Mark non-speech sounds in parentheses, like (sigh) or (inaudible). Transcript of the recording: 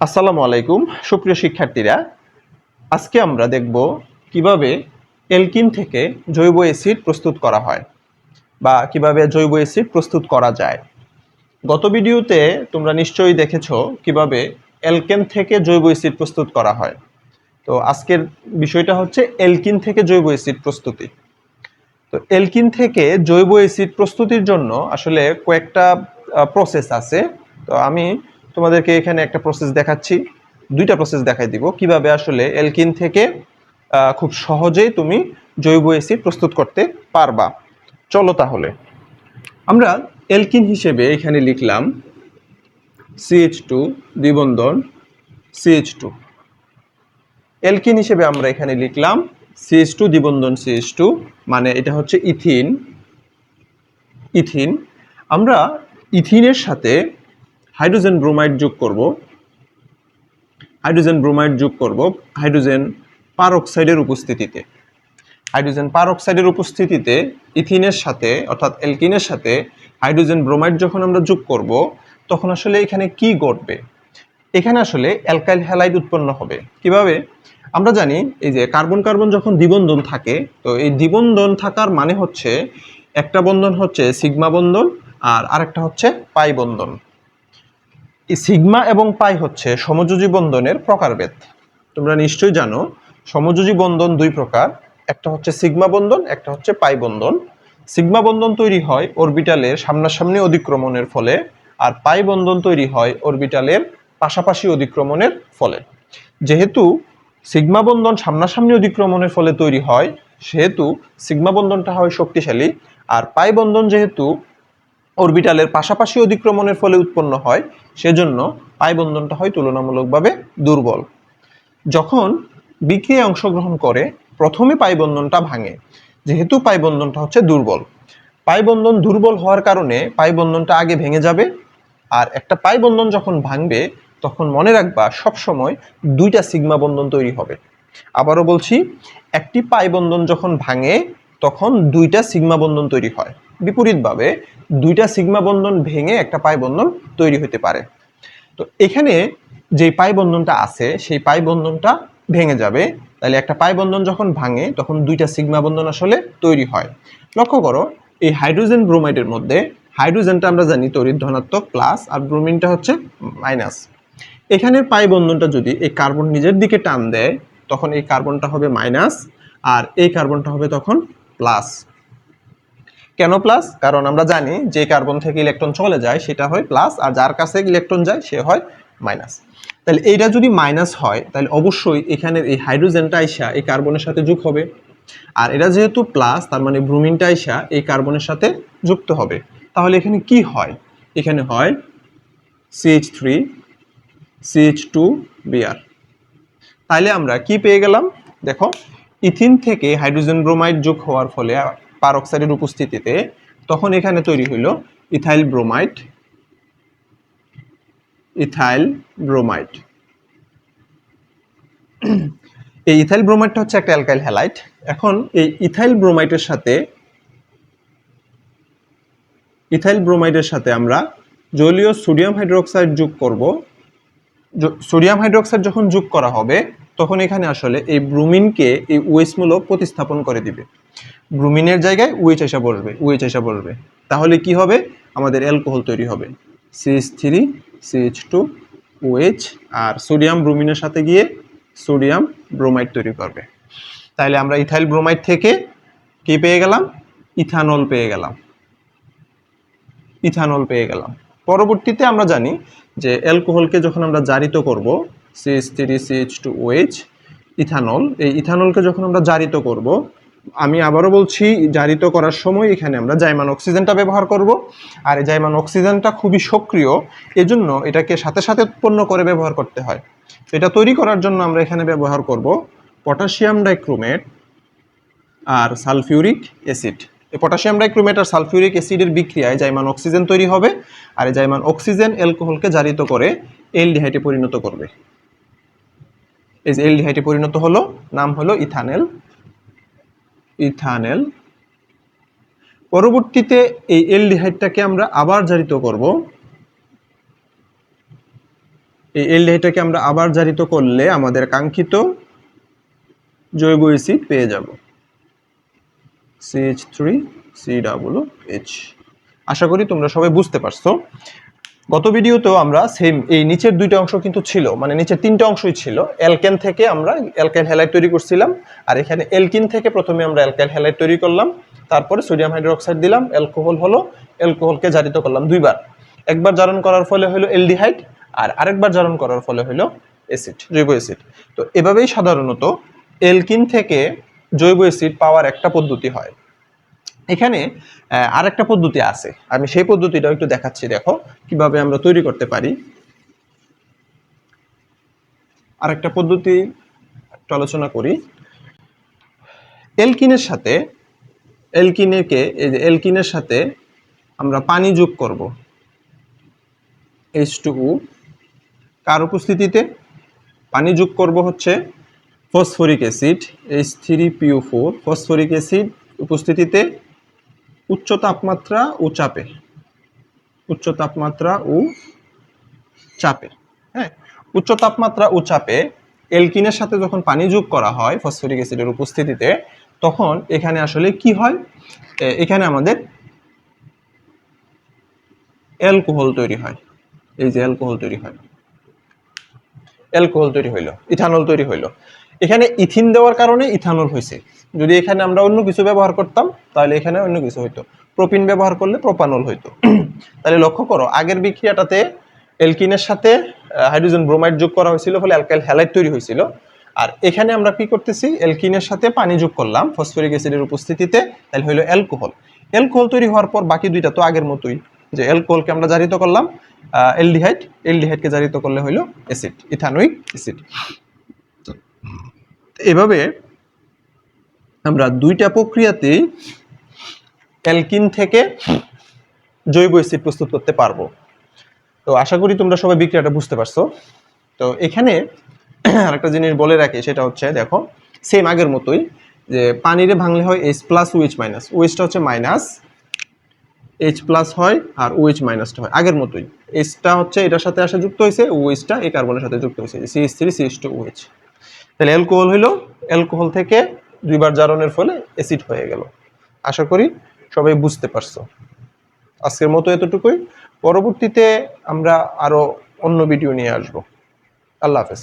আসসালামু আলাইকুম, সুপ্রিয় শিক্ষার্থীরা। আজকে আমরা দেখব কীভাবে এলকিন থেকে জৈব অ্যাসিড প্রস্তুত করা হয় বা কীভাবে জৈব অ্যাসিড প্রস্তুত করা যায়। গত ভিডিওতে তোমরা নিশ্চয়ই দেখেছ কীভাবে এলকেন থেকে জৈব অ্যাসিড প্রস্তুত করা হয়। তো আজকের বিষয়টা হচ্ছে এলকিন থেকে জৈব অ্যাসিড প্রস্তুতি। তো এলকিন থেকে জৈব অ্যাসিড প্রস্তুতির জন্য আসলে কয়েকটা প্রসেস আছে। তো আমি তোমাদেরকে এখানে একটা প্রসেস দেখাচ্ছি। দুইটা প্রসেস দেখাই দিব। কীভাবে আসলে এলকিন থেকে খুব সহজেই তুমি জৈব অ্যাসিড প্রস্তুত করতে পারবা। চলো তাহলে। আমরা এলকিন হিসেবে এখানে লিখলাম সিএইচ টু দ্বিবন্ধন সিএইচ টু এলকিন হিসেবে আমরা এখানে লিখলাম সিএইচ টু দ্বিবন্ধন সিএইচ টু মানে এটা হচ্ছে ইথিন। ইথিন। আমরা ইথিনের সাথে হাইড্রোজেন ব্রোমাইড যোগ করব। হাইড্রোজেন ব্রোমাইড যোগ করব হাইড্রোজেন পারঅক্সাইডের উপস্থিতিতে। হাইড্রোজেন পারঅক্সাইডের উপস্থিতিতে ইথিনের সাথে, অর্থাৎ এলকিনের সাথে হাইড্রোজেন ব্রোমাইড যখন আমরা যোগ করব, তখন আসলে এখানে কি ঘটবে? এখানে আসলে অ্যালকাইল হ্যালাইড উৎপন্ন হবে। কীভাবে? আমরা জানি এই যে কার্বন কার্বন যখন দ্বিবন্ধন থাকে, তো এই দ্বিবন্ধন থাকার মানে হচ্ছে একটা বন্ধন হচ্ছে সিগমা বন্ধন আর আরেকটা হচ্ছে পাই বন্ধন। সিগমা এবং পাই হচ্ছে সমযোজী বন্ধনের প্রকারভেদ। তোমরা নিশ্চয়ই জানো, সমযোজী বন্ধন দুই প্রকার, একটা হচ্ছে সিগমা বন্ধন, একটা হচ্ছে পাই বন্ধন। সিগমা বন্ধন তৈরি হয় অরবিটালের সামনাসামনি অধিক্রমণের ফলে, আর পাই বন্ধন তৈরি হয় অরবিটালের পাশাপাশি অধিক্রমণের ফলে। যেহেতু সিগমা বন্ধন সামনাসামনি অধিক্রমণের ফলে তৈরি হয়, সেহেতু সিগমা বন্ধনটা হয় শক্তিশালী, আর পাই বন্ধন যেহেতু অরবিটালের পাশাপাশি অধিক্রমণের ফলে উৎপন্ন হয়, সেজন্য পাই বন্ধনটা হয় তুলনামূলকভাবে দুর্বল। যখন বিক্রিয়ায় অংশগ্রহণ করে, প্রথমে পাই বন্ধনটা ভাঙে, যেহেতু পাই বন্ধনটা হচ্ছে দুর্বল। পাই বন্ধন দুর্বল হওয়ার কারণে পাই বন্ধনটা আগে ভেঙে যাবে, আর একটা পাই বন্ধন যখন ভাঙবে, তখন মনে রাখবা সব সময় দুইটা সিগমা বন্ধন তৈরি হবে। আবারও বলছি, একটি পাই বন্ধন যখন ভাঙে, তখন দুইটা সিগমা বন্ধন তৈরি হয়। বিপরীতভাবে দুইটা সিগমা বন্ধন ভেঙে একটা পাই বন্ধন তৈরি হতে পারে। তো এখানে যে পাই বন্ধনটা আছে, সেই পাই বন্ধনটা ভেঙে যাবে। তাহলে একটা পাই বন্ধন যখন ভাঙে, তখন দুইটা সিগমা বন্ধন আসলে তৈরি হয়। লক্ষ্য করো, এই হাইড্রোজেন ব্রোমাইডের মধ্যে হাইড্রোজেনটা আমরা জানি তড়িৎ ধনাত্মক প্লাস, আর ব্রোমিনটা হচ্ছে মাইনাস। এখানের পাই বন্ধনটা যদি এই কার্বন নিজের দিকে টান দেয়, তখন এই কার্বনটা হবে মাইনাস, আর এই কার্বনটা হবে তখন প্লাস। কেন প্লাস কারণ আমরা জানি যে কার্বন থেকে ইলেকট্রন চলে যায়, সেটা হয় প্লাস আর যার কাছে ইলেকট্রন যায়, সে হয় মাইনাস তাহলে এইটা যদি মাইনাস হয়, তাহলে অবশ্যই এখানের এই হাইড্রোজেনটা আইসা এই কার্বনের সাথে যোগ হবে। আর এটা যেহেতু প্লাস তার মানে ব্রোমিনটা আইসা এই কার্বনের সাথে যুক্ত হবে। তাহলে এখানে কি হয়? এখানে হয় CH three CH two Br তাইলে আমরা কি পেয়ে গেলাম? দেখো, ইথিন থেকে হাইড্রোজেন ব্রোমাইড যোগ হওয়ার ফলে পারঅক্সাইডের উপস্থিতিতে, তখন এখানে তৈরি হইল ইথাইল ব্রোমাইড ইথাইল ব্রোমাইড। এই ইথাইল ব্রোমাইডটা হচ্ছে একটা অ্যালকাইল হ্যালাইট এখন এই ইথাইল ব্রোমাইডের সাথে, ইথাইল ব্রোমাইডের সাথে আমরা জলীয় সোডিয়াম হাইড্রোক্সাইড যোগ করব। সোডিয়াম হাইড্রোক্সাইড যখন যোগ করা হবে, তখন এখানে আসলে এই ব্রুমিনকে এই ওয়েস মূলক প্রতিস্থাপন করে দিবে। ব্রুমিনের জায়গায় ওয়েচ এসে বসবে ওয়েচ এসে বসবে তাহলে কি হবে? আমাদের অ্যালকোহল তৈরি হবে। CH three CH two OH আর সোডিয়াম ব্রুমিনের সাথে গিয়ে সোডিয়াম ব্রোমাইড তৈরি করবে। তাহলে আমরা ইথাইল ব্রোমাইড থেকে কি পেয়ে গেলাম? ইথানল পেয়ে গেলাম। ইথানল পেয়ে গেলাম। পরবর্তীতে আমরা জানি যে অ্যালকোহলকে যখন আমরা জারিত করব CH three CH two OH ethanol এই ইথানলকে যখন আমরা জারিত করব আমি আবারও বলছি, জারিত করার সময় এখানে আমরা জাইমান অক্সিজেনটা ব্যবহার করব। আর এই জাইমান অক্সিজেনটা খুবই সক্রিয়, এজন্য এটাকে সাথে সাথে উৎপন্ন করে ব্যবহার করতে হয়। তো এটা তৈরি করার জন্য আমরা এখানে ব্যবহার করব পটাশিয়াম ডাইক্রোমেট আর সালফিউরিক অ্যাসিড। এই পটাশিয়াম ডাইক্রোমেট আর সালফিউরিক অ্যাসিডের বিক্রিয়ায় জাইমান অক্সিজেন তৈরি হবে আর এই জাইমান অক্সিজেন অ্যালকোহলকে জারিত করে এলডিহাইডে পরিণত করবে। এই যে এলডিহাইডে পরিণত হলো, নাম হলো ইথানেল। ইথানেল। পরবর্তীতে এই এলডিহাইডটাকে আমরা আবার জারিত করব। এই এলডিহাইডটাকে আমরা আবার জারিত করলে আমাদের কাঙ্ক্ষিত জৈব অ্যাসিড পেয়ে যাব। CH three C double H আশা করি তোমরা সবাই বুঝতে পারছ। গত ভিডিওতেও আমরা সেম এই নিচের দুইটা অংশ কিন্তু ছিল মানে নিচের তিনটা অংশই ছিল। অ্যালকেন থেকে আমরা অ্যালকাইল হ্যালাইড তৈরি করছিলাম, আর এখানে অ্যালকিন থেকে প্রথমে আমরা অ্যালকাইল হ্যালাইড তৈরি করলাম, তারপরে সোডিয়াম হাইড্রোক্সাইড দিলাম অ্যালকোহল হলো অ্যালকোহলকে জারিত করলাম দুইবার। একবার জারণ করার ফলে হলো এলডিহাইড আর আরেকবার জারণ করার ফলে হলো অ্যাসিড জৈব অ্যাসিড তো এভাবেই সাধারণত এলকিন থেকে জৈব অ্যাসিড পাওয়ার একটা পদ্ধতি হয়। এখানে আরেকটা পদ্ধতি আছে। আমি সেই পদ্ধতিটাও একটু দেখাচ্ছি, দেখো, কীভাবে আমরা তৈরি করতে পারি। আরেকটা পদ্ধতি আলোচনা করি। এলকিনের সাথে এলকিনেকে এই যে এলকিনের সাথে আমরা পানি যোগ করব। এইচ টু কার উপস্থিতিতে? পানি যোগ করব হচ্ছে phosphoric acid H three PO four phosphoric acid উপস্থিতিতে উচ্চ তাপমাত্রা ও চাপে। উচ্চ তাপমাত্রা ও চাপে হ্যাঁ? উচ্চ তাপমাত্রা ও চাপে এলকিনের সাথে যখন পানি যোগ করা হয়, ফসফরিক অ্যাসিডের উপস্থিতিতে, তখন এখানে আসলে কি হয়? এখানে আমাদের অ্যালকোহল তৈরি হয়। এই যে অ্যালকোহল তৈরি হয়। অ্যালকোহল তৈরি হইল, ইথানল তৈরি হইল। এখানে ইথিন দেওয়ার কারণে ইথানল হয়েছে। যদি এখানে আমরা অন্য কিছু ব্যবহার করতাম, তাহলে এখানে অন্য কিছু হইতো। প্রোপিন ব্যবহার করলে প্রোপানল হইতো। (clears throat) তাহলে লক্ষ্য করো, আগের বিক্রিয়াটাতে এলকিনের সাথে হাইড্রোজেন ব্রোমাইড যোগ করা হয়েছিল ফলে অ্যালকাইল হ্যালাইড তৈরি হয়েছিল। আর এখানে আমরা কি করতেছি এলকিনের সাথে পানি যোগ করলাম ফসফরিক অ্যাসিডের উপস্থিতিতে, তাহলে হইল অ্যালকোহল। অ্যালকোহল তৈরি হওয়ার পর বাকি দুইটা তো আগের মতোই, যে অ্যালকোহলকে আমরা জারিত করলাম এলডিহাইড এলডিহাইডকে জারিত করলে হইল অ্যাসিড, ইথানোইক অ্যাসিড। এভাবে আমরা দুইটা প্রক্রিয়াতেই অ্যালকিন থেকে জৈব অ্যাসিড প্রস্তুত করতে পারব। তো আশা করি তোমরা সবাই বিক্রিয়াটা বুঝতে পারছ। তো এখানে আরেকটা জিনিস বলে রাখি, সেটা হচ্ছে, দেখো সেম আগের মতোই যে পানিরে ভাঙলে হয় এইচ প্লাস ওএইচ মাইনাস ওএইচটা হচ্ছে মাইনাস এইচ প্লাস হয় আর ওএইচ মাইনাসটা হয়। আগের মতোই। এইচটা হচ্ছে এটার সাথে আসা যুক্ত হয়েছে ওএইচটা এই কার্বনের সাথে যুক্ত হয়েছে। CH three CH two OH তাহলে অ্যালকোহল হইল অ্যালকোহল থেকে দুইবার জারণের ফলে অ্যাসিড হয়ে গেল। আশা করি সবাই বুঝতে পারছ। আজকের মতো এতটুকুই। পরবর্তীতে আমরা আরও অন্য ভিডিও নিয়ে আসব। আল্লাহ হাফেজ।